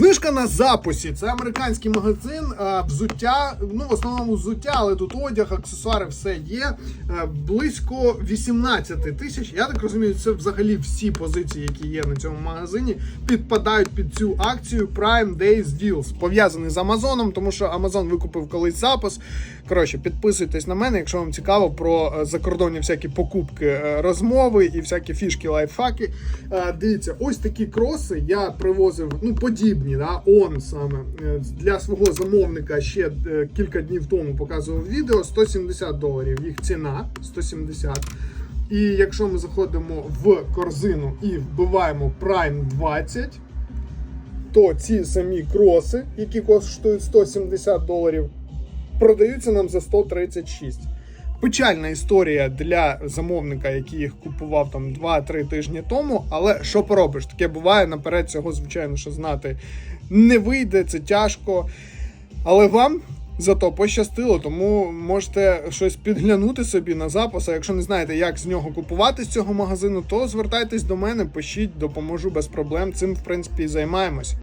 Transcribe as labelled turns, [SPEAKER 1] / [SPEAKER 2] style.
[SPEAKER 1] Знижка на записі. Це американський магазин. Взуття, ну в основному взуття, але тут одяг, аксесуари, все є. Е, Близько 18 тисяч. Я так розумію, це взагалі всі позиції, які є на цьому магазині, підпадають під цю акцію Prime Days Deals. Пов'язаний з Амазоном, тому що Амазон викупив колись запис. Коротше, підписуйтесь на мене, якщо вам цікаво про е, закордонні всякі покупки, е, розмови і всякі фішки, лайфхаки. Дивіться, ось такі кроси я привозив, ну подібні, да, он саме е, для свого замовника ще е, кілька днів тому показував відео. 170 доларів. Їх ціна 170. І якщо ми заходимо в корзину і вбиваємо Prime 20, то ці самі кроси, які коштують 170 доларів, продаються нам за 136. Печальна історія для замовника, який їх купував там 2-3 тижні тому. Але що поробиш? Таке буває наперед цього, звичайно, що знати не вийде, це тяжко. Але вам зато пощастило, тому можете щось підглянути собі на запис. А якщо не знаєте, як з нього купувати з цього магазину, то звертайтесь до мене, пишіть, допоможу без проблем. Цим, в принципі, і займаємось.